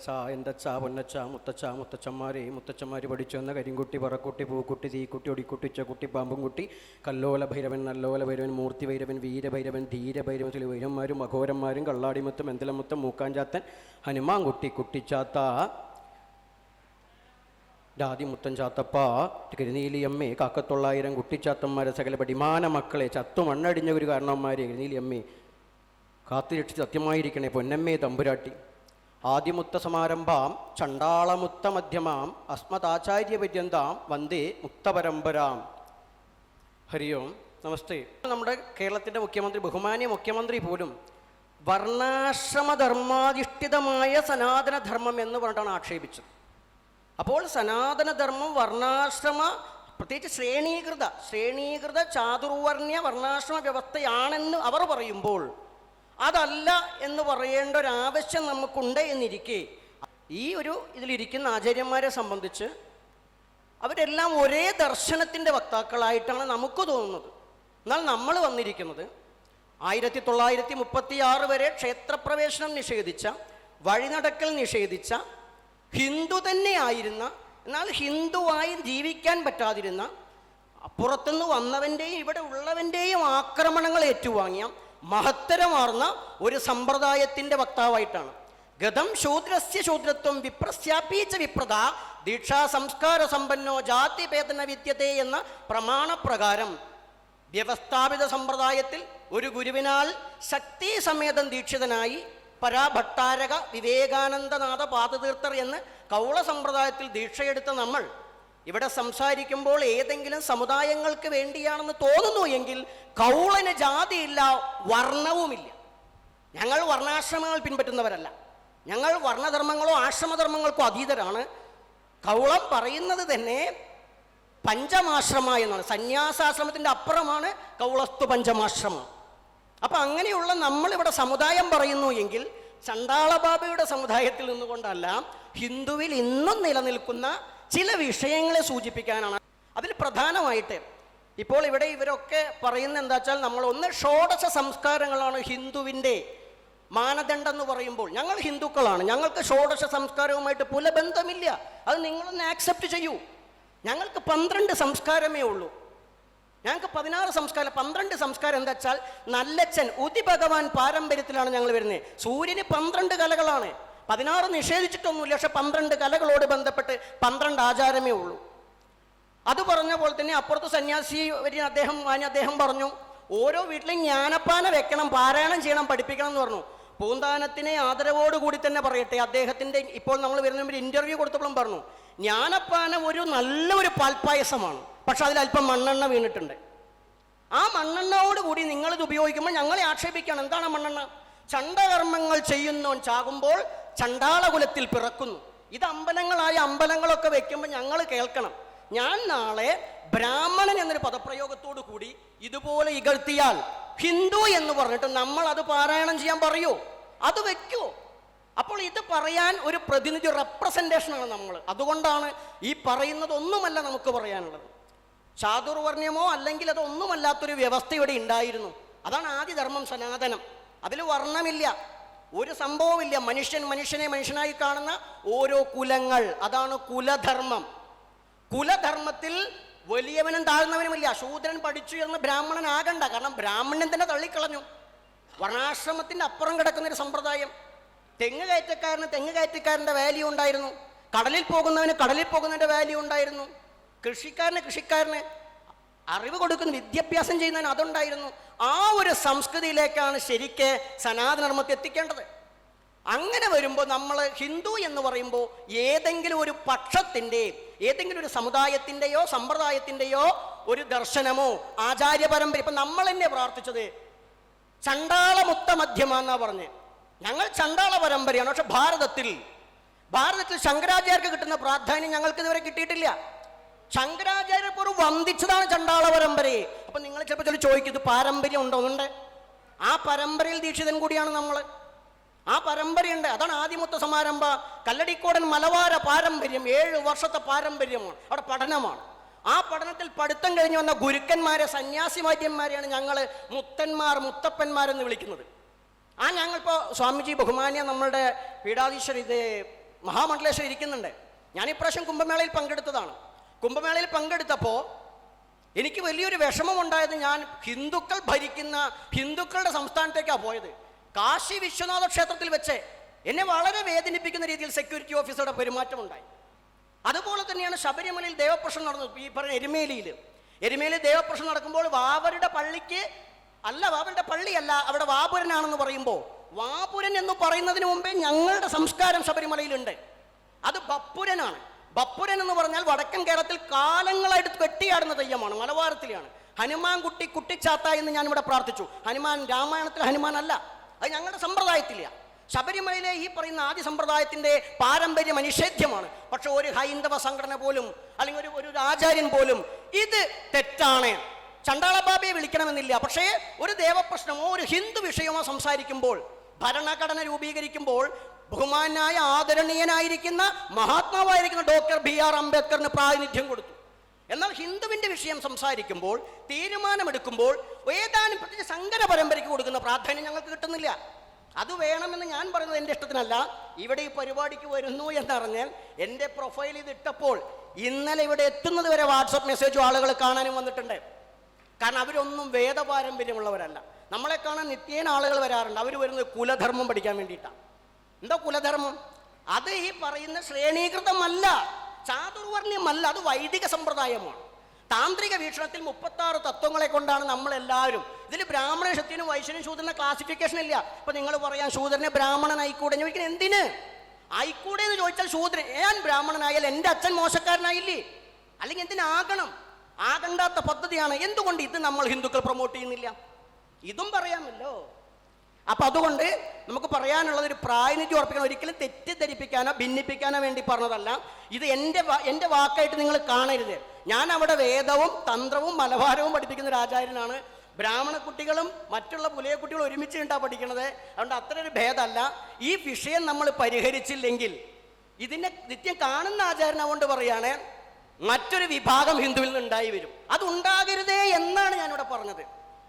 അച്ഛ എന്റെ അച്ഛ പൊന്നച്ഛ മുത്തച്ഛ മുത്തച്ഛന്മാരെ മുത്തച്ഛന്മാർ പഠിച്ചു വന്ന കരിങ്കുട്ടി പറക്കുട്ടി പൂക്കുട്ടി തീക്കുട്ടി ഒടിക്കുട്ടി ഉച്ചക്കുട്ടി പാമ്പും കുട്ടി കല്ലോല ഭൈരവൻ നല്ലോല ഭൈരവൻ മൂർത്തി ഭൈരവൻ വീരഭൈരവൻ ധീരഭൈരവൻ ചില വൈരന്മാരും അഘോരന്മാരും കള്ളാടിമുത്തും എന്തിലമുത്തും മൂക്കാഞ്ചാത്തൻ ഹനുമാൻകുട്ടി കുട്ടിച്ചാത്ത മുത്തൻ ചാത്തപ്പ കരുനീലിയമ്മേ കാക്കത്തൊള്ളായിരം കുട്ടിച്ചാത്തന്മാരെ സകല പടിമാന മക്കളെ ചത്തു മണ്ണടിഞ്ഞ ഒരു കാരണവന്മാരെ കരുനീലിയമ്മേ കാത്തുരക്ഷിച്ച് സത്യമായിരിക്കണേ പൊന്നമ്മേ തമ്പുരാട്ടി. ആദിമുത്ത സമാരംഭാം ചണ്ടാളമുത്ത മധ്യമാം അസ്മദാചാര്യപര്യന്താം വന്ദേ മുക്തപരമ്പരാം. ഹരി ഓം നമസ്തേ. നമ്മുടെ കേരളത്തിന്റെ മുഖ്യമന്ത്രി ബഹുമാന്യ മുഖ്യമന്ത്രി പോലും വർണാശ്രമധർമാധിഷ്ഠിതമായ സനാതനധർമ്മം എന്ന് പറഞ്ഞിട്ടാണ് ആക്ഷേപിച്ചത്. അപ്പോൾ സനാതനധർമ്മം വർണാശ്രമ പ്രത്യേകിച്ച് ശ്രേണീകൃത ശ്രേണീകൃത ചാതുർവർണ്യ വർണാശ്രമ വ്യവസ്ഥയാണെന്ന് അവർ പറയുമ്പോൾ അതല്ല എന്ന് പറയേണ്ട ഒരു ആവശ്യം നമുക്കുണ്ട് എന്നിരിക്കെ. ഈ ഒരു ഇതിലിരിക്കുന്ന ആചാര്യന്മാരെ സംബന്ധിച്ച് അവരെല്ലാം ഒരേ ദർശനത്തിന്റെ വക്താക്കളായിട്ടാണ് നമുക്ക് തോന്നുന്നത്. എന്നാൽ നമ്മൾ വന്നിരിക്കുന്നത് ആയിരത്തി തൊള്ളായിരത്തി മുപ്പത്തി ആറ് വരെ ക്ഷേത്രപ്രവേശനം നിഷേധിച്ച വഴിനടക്കൽ നിഷേധിച്ച ഹിന്ദു തന്നെയായിരുന്ന എന്നാൽ ഹിന്ദുവായി ജീവിക്കാൻ പറ്റാതിരുന്ന അപ്പുറത്തുനിന്ന് വന്നവന്റെയും ഇവിടെ ഉള്ളവന്റെയും ആക്രമണങ്ങൾ ഏറ്റുവാങ്ങിയ മഹത്തരമാർന്ന ഒരു സമ്പ്രദായത്തിന്റെ വക്താവായിട്ടാണ്. ഗതം ശൂദ്രസ്യ ശൂദ്രത്വം വിപ്രസ്യാപീച്ച വിപ്രത ദീക്ഷാ സംസ്കാര സമ്പന്നോ ജാതി ഭേദന വിദ്യത്തെ എന്ന പ്രമാണപ്രകാരം വ്യവസ്ഥാപിത സമ്പ്രദായത്തിൽ ഒരു ഗുരുവിനാൽ ശക്തി സമേതം ദീക്ഷിതനായി പരാഭട്ടാരക വിവേകാനന്ദനാഥ പാദതീർത്ഥർ എന്ന് കൗള സമ്പ്രദായത്തിൽ ദീക്ഷയെടുത്ത നമ്മൾ ഇവിടെ സംസാരിക്കുമ്പോൾ ഏതെങ്കിലും സമുദായങ്ങൾക്ക് വേണ്ടിയാണെന്ന് തോന്നുന്നു എങ്കിൽ കൗളന് ജാതിയില്ല വർണവുമില്ല. ഞങ്ങൾ വർണാശ്രമങ്ങൾ പിൻപറ്റുന്നവരല്ല. ഞങ്ങൾ വർണധർമ്മങ്ങളോ ആശ്രമധർമ്മങ്ങൾക്കോ അതീതരാണ്. കൗളം പറയുന്നത് തന്നെ പഞ്ചമാശ്രമ എന്നാണ്. സന്യാസാശ്രമത്തിന്റെ അപ്പുറമാണ് കൗളസ്തു പഞ്ചമാശ്രമം. അപ്പം അങ്ങനെയുള്ള നമ്മളിവിടെ സമുദായം പറയുന്നു എങ്കിൽ ചണ്ടാളബാബയുടെ സമുദായത്തിൽ നിന്നുകൊണ്ടല്ല ഹിന്ദുവിൽ ഇന്നും നിലനിൽക്കുന്ന ചില വിഷയങ്ങളെ സൂചിപ്പിക്കാനാണ്. അതിൽ പ്രധാനമായിട്ട് ഇപ്പോൾ ഇവിടെ ഇവരൊക്കെ പറയുന്ന എന്താ വെച്ചാൽ നമ്മൾ ഒന്ന് ഷോഡശ സംസ്കാരങ്ങളാണ് ഹിന്ദുവിന്റെ മാനദണ്ഡം എന്ന് പറയുമ്പോൾ ഞങ്ങൾ ഹിന്ദുക്കളാണ്. ഞങ്ങൾക്ക് ഷോഡശ സംസ്കാരവുമായിട്ട് പുലബന്ധമില്ല. അത് നിങ്ങളൊന്ന് ആക്സെപ്റ്റ് ചെയ്യൂ. ഞങ്ങൾക്ക് പന്ത്രണ്ട് സംസ്കാരമേ ഉള്ളൂ. ഞങ്ങൾക്ക് പതിനാറ് സംസ്കാരം. പന്ത്രണ്ട് സംസ്കാരം എന്താ വെച്ചാൽ നല്ലച്ഛൻ ഉതി ഭഗവാൻ പാരമ്പര്യത്തിലാണ് ഞങ്ങൾ വരുന്നത്. സൂര്യന് പന്ത്രണ്ട് കലകളാണ്. പതിനാറ് നിഷേധിച്ചിട്ടൊന്നുമില്ല പക്ഷെ പന്ത്രണ്ട് കലകളോട് ബന്ധപ്പെട്ട് പന്ത്രണ്ട് ആചാരമേ ഉള്ളൂ. അത് പറഞ്ഞ പോലെ തന്നെ അപ്പുറത്ത് സന്യാസി അദ്ദേഹം അദ്ദേഹം പറഞ്ഞു ഓരോ വീട്ടിലും ജ്ഞാനപ്പാന വെക്കണം പാരായണം ചെയ്യണം പഠിപ്പിക്കണം എന്ന് പറഞ്ഞു. പൂന്താനത്തിനെ ആദരവോടുകൂടി തന്നെ പറയട്ടെ അദ്ദേഹത്തിന്റെ ഇപ്പോൾ നമ്മൾ വരുന്ന ഒരു ഇന്റർവ്യൂ കൊടുത്തപ്പോഴും പറഞ്ഞു ജ്ഞാനപ്പാനം ഒരു നല്ലൊരു പാൽപ്പായസമാണ് പക്ഷെ അതിൽ അല്പം മണ്ണെണ്ണ വീണിട്ടുണ്ട്. ആ മണ്ണെണ്ണയോട് കൂടി നിങ്ങളിത് ഉപയോഗിക്കുമ്പോൾ ഞങ്ങളെ ആക്ഷേപിക്കണം എന്താണ് മണ്ണെണ്ണ? ചണ്ടകർമ്മങ്ങൾ ചെയ്യുന്നവൻ ചാകുമ്പോൾ ചണ്ടാളകുലത്തിൽ പിറക്കുന്നു. ഇത് അമ്പലങ്ങളായ അമ്പലങ്ങളൊക്കെ വെക്കുമ്പോൾ ഞങ്ങൾ കേൾക്കണം. ഞാൻ നാളെ ബ്രാഹ്മണൻ എന്നൊരു പദപ്രയോഗത്തോടു കൂടി ഇതുപോലെ ഇകഴ്ത്തിയാൽ ഹിന്ദു എന്ന് പറഞ്ഞിട്ട് നമ്മൾ അത് പാരായണം ചെയ്യാൻ പറയൂ. അത് വെക്കൂ. അപ്പോൾ ഇത് പറയാൻ ഒരു പ്രതിനിധി റെപ്രസെന്റേഷനാണ് നമ്മൾ. അതുകൊണ്ടാണ് ഈ പറയുന്നത് ഒന്നുമല്ല നമുക്ക് പറയാനുള്ളത്. ചാതുർവർണ്യമോ അല്ലെങ്കിൽ അതൊന്നുമല്ലാത്തൊരു വ്യവസ്ഥ ഇവിടെ ഉണ്ടായിരുന്നു. അതാണ് ആദ്യ ധർമ്മം സനാതനം. അതിൽ വർണമില്ല. ഒരു സംഭവമില്ല. മനുഷ്യൻ മനുഷ്യനെ മനുഷ്യനായി കാണുന്ന ഓരോ കുലങ്ങൾ. അതാണ് കുലധർമ്മം. കുലധർമ്മത്തിൽ വലിയവനും താഴ്ന്നവനുമില്ല. ശൂദ്രൻ പഠിച്ചു എന്ന് ബ്രാഹ്മണനാകണ്ട കാരണം ബ്രാഹ്മണൻ തന്നെ തള്ളിക്കളഞ്ഞു. വർണാശ്രമത്തിന്റെ അപ്പുറം കിടക്കുന്ന ഒരു സമ്പ്രദായം. തെങ്ങ് കയറ്റക്കാരന് തെങ്ങ് കയറ്റക്കാരന്റെ വാല്യൂ ഉണ്ടായിരുന്നു. കടലിൽ പോകുന്നവന് കടലിൽ പോകുന്നതിന്റെ വാല്യൂ ഉണ്ടായിരുന്നു. കൃഷിക്കാരന് കൃഷിക്കാരന് അറിവ് കൊടുക്കുന്ന വിദ്യാഭ്യാസം ചെയ്യുന്നതിന് അതുണ്ടായിരുന്നു. ആ ഒരു സംസ്കൃതിയിലേക്കാണ് ശരിക്ക് സനാതനധർമ്മത്തെ എത്തിക്കേണ്ടത്. അങ്ങനെ വരുമ്പോൾ നമ്മൾ ഹിന്ദു എന്ന് പറയുമ്പോൾ ഏതെങ്കിലും ഒരു പക്ഷത്തിന്റെ ഏതെങ്കിലും ഒരു സമുദായത്തിന്റെയോ സമ്പ്രദായത്തിന്റെയോ ഒരു ദർശനമോ ആചാര്യ പരമ്പര ഇപ്പം നമ്മൾ തന്നെ പ്രാർത്ഥിച്ചത് ചണ്ടാളമുത്ത മധ്യമാന്നാ പറഞ്ഞ്. ഞങ്ങൾ ചണ്ടാള പരമ്പരയാണ് പക്ഷെ ഭാരതത്തിൽ ഭാരതത്തിൽ ശങ്കരാചാര്യർക്ക് കിട്ടുന്ന പ്രാധാന്യം ഞങ്ങൾക്ക് ഇതുവരെ കിട്ടിയിട്ടില്ല. ശങ്കരാചാര്യ പോലും വന്ദിച്ചതാണ് ചണ്ടാള പരമ്പരയെ. അപ്പൊ നിങ്ങൾ ചിലപ്പോൾ ചില ചോദിക്കും ഇത് പാരമ്പര്യം ഉണ്ടോ? ഉണ്ട് ആ പരമ്പരയിൽ ദീക്ഷിതൻ കൂടിയാണ് നമ്മൾ ആ പരമ്പരയുണ്ട്. അതാണ് ആദിമുത്ത സമാരംഭ. കല്ലടിക്കോടൻ മലവാര പാരമ്പര്യം ഏഴ് വർഷത്തെ പാരമ്പര്യമാണ്. അവിടെ പഠനമാണ്. ആ പഠനത്തിൽ പഠിത്തം കഴിഞ്ഞ് വന്ന ഗുരുക്കന്മാരെ സന്യാസി വൈദ്യന്മാരെയാണ് ഞങ്ങൾ മുത്തന്മാർ മുത്തപ്പന്മാരെന്ന് വിളിക്കുന്നത്. ആ ഞങ്ങളിപ്പോൾ സ്വാമിജി ബഹുമാന്യ നമ്മളുടെ പീഠാധീശ്വർ ഇത് മഹാമണ്ഡലേശ്വരം ഇരിക്കുന്നുണ്ട്. ഞാൻ ഇപ്രാവശ്യം കുംഭമേളയിൽ പങ്കെടുത്തതാണ്. കുംഭമേളയിൽ പങ്കെടുത്തപ്പോൾ എനിക്ക് വലിയൊരു വിഷമം ഉണ്ടായത് ഞാൻ ഹിന്ദുക്കൾ ഭരിക്കുന്ന ഹിന്ദുക്കളുടെ സംസ്ഥാനത്തേക്കാണ് പോയത്. കാശി വിശ്വനാഥ ക്ഷേത്രത്തിൽ വെച്ച് എന്നെ വളരെ വേദനിപ്പിക്കുന്ന രീതിയിൽ സെക്യൂരിറ്റി ഓഫീസറുടെ പെരുമാറ്റമുണ്ടായി. അതുപോലെ തന്നെയാണ് ശബരിമലയിൽ ദേവപ്രശ്നം നടന്നത് ഈ പറഞ്ഞ എരുമേലിയിൽ എരുമേലി ദേവപ്രശ്നം നടക്കുമ്പോൾ വാവരുടെ പള്ളിക്ക് അല്ല വാവരുടെ പള്ളിയല്ല അവിടെ വാപുരനാണെന്ന് പറയുമ്പോൾ വാപുരൻ എന്ന് പറയുന്നതിന് മുമ്പേ ഞങ്ങളുടെ സംസ്കാരം ശബരിമലയിലുണ്ട്. അത് ബപ്പുരനാണ്. ബപ്പുരൻ എന്ന് പറഞ്ഞാൽ വടക്കൻ കേരളത്തിൽ കാലങ്ങളായിട്ട് കെട്ടിയാടുന്ന തെയ്യമാണ് മലബാരത്തിലാണ് ഹനുമാൻ കുട്ടി കുട്ടിച്ചാത്ത എന്ന് ഞാൻ ഇവിടെ പ്രാർത്ഥിച്ചു. ഹനുമാൻ രാമായണത്തിൽ ഹനുമാൻ അല്ല അത് ഞങ്ങളുടെ സമ്പ്രദായത്തില്ല. ശബരിമലയിലെ ഈ പറയുന്ന ആദ്യ സമ്പ്രദായത്തിന്റെ പാരമ്പര്യം അനിഷേധ്യമാണ് പക്ഷെ ഒരു ഹൈന്ദവ സംഘടന പോലും അല്ലെങ്കിൽ ഒരു ഒരു ആചാര്യൻ പോലും ഇത് തെറ്റാണ്. ചണ്ടാളബാബയെ വിളിക്കണമെന്നില്ല. പക്ഷേ ഒരു ദേവപ്രശ്നമോ ഒരു ഹിന്ദു വിഷയമോ സംസാരിക്കുമ്പോൾ ഭരണഘടന രൂപീകരിക്കുമ്പോൾ ബഹുമാനായ ആദരണീയനായിരിക്കുന്ന മഹാത്മാവായിരിക്കുന്ന ഡോക്ടർ ബി ആർ അംബേദ്കറിന് പ്രാതിനിധ്യം കൊടുത്തു. എന്നാൽ ഹിന്ദുവിന്റെ വിഷയം സംസാരിക്കുമ്പോൾ തീരുമാനമെടുക്കുമ്പോൾ ഏതാനും പ്രത്യേകിച്ച് സങ്കര പരമ്പരയ്ക്ക് കൊടുക്കുന്ന പ്രാധാന്യം ഞങ്ങൾക്ക് കിട്ടുന്നില്ല. അത് വേണമെന്ന് ഞാൻ പറയുന്നത് എന്റെ ഇഷ്ടത്തിനല്ല. ഇവിടെ ഈ പരിപാടിക്ക് വരുന്നു എന്നറിഞ്ഞാൽ എന്റെ പ്രൊഫൈൽ ഇത് ഇട്ടപ്പോൾ ഇന്നലെ ഇവിടെ എത്തുന്നത് വരെ വാട്സപ്പ് മെസ്സേജും ആളുകൾ കാണാനും വന്നിട്ടുണ്ട്. കാരണം അവരൊന്നും വേദപാരമ്പര്യമുള്ളവരല്ല. നമ്മളെ കാണാൻ നിത്യേന ആളുകൾ വരാറുണ്ട്. അവർ വരുന്നത് കുലധർമ്മം പഠിക്കാൻ വേണ്ടിയിട്ടാണ്. എന്താ കുലധർമ്മം? അത് ഈ പറയുന്ന ശ്രേണീകൃതമല്ല ചാതുർവർണ്യമല്ല അത് വൈദിക സമ്പ്രദായമാണ്. താന്ത്രിക വീക്ഷണത്തിൽ മുപ്പത്തി ആറ് തത്വങ്ങളെ കൊണ്ടാണ് നമ്മൾ എല്ലാവരും ഇതിൽ ബ്രാഹ്മണ ക്ഷത്രിയനും വൈശ്യനും ശൂദ്രനെ ക്ലാസിഫിക്കേഷൻ ഇല്ല. ഇപ്പൊ നിങ്ങൾ പറയാൻ ശൂദ്രനെ ബ്രാഹ്മണൻ ആയിക്കൂടെ ചോദിക്കുന്നത് എന്തിന്? ആയിക്കൂടെ എന്ന് ചോദിച്ചാൽ ശൂദ്രൻ ഞാൻ ബ്രാഹ്മണനായാൽ എന്റെ അച്ഛൻ മോശക്കാരനായില്ലേ? അല്ലെങ്കിൽ എന്തിനാകണം ആകണ്ടാത്ത പദ്ധതിയാണ്. എന്തുകൊണ്ട് ഇത് നമ്മൾ ഹിന്ദുക്കൾ പ്രൊമോട്ട് ചെയ്യുന്നില്ല? ഇതും പറയാമല്ലോ. അപ്പൊ അതുകൊണ്ട് നമുക്ക് പറയാനുള്ളത് ഒരു പ്രായനിധി ഉറപ്പിക്കണം. ഒരിക്കലും തെറ്റിദ്ധരിപ്പിക്കാനോ ഭിന്നിപ്പിക്കാനോ വേണ്ടി പറഞ്ഞതല്ല. ഇത് എന്റെ എന്റെ വാക്കായിട്ട് നിങ്ങൾ കാണരുത്. ഞാൻ അവിടെ വേദവും തന്ത്രവും മലബാരവും പഠിപ്പിക്കുന്ന ഒരു ആചാര്യനാണ്. ബ്രാഹ്മണ കുട്ടികളും മറ്റുള്ള പുലയ കുട്ടികളും ഒരുമിച്ച് ഉണ്ടാ പഠിക്കണത്. അതുകൊണ്ട് അത്ര ഒരു ഭേദമല്ല. ഈ വിഷയം നമ്മൾ പരിഹരിച്ചില്ലെങ്കിൽ ഇതിനെ നിത്യം കാണുന്ന ആചാരനാകൊണ്ട് പറയാണ് മറ്റൊരു വിഭാഗം ഹിന്ദുവിൽ നിന്ന് ഉണ്ടായി വരും. അത് ഉണ്ടാകരുതേ എന്നാണ് ഞാനിവിടെ പറഞ്ഞത്.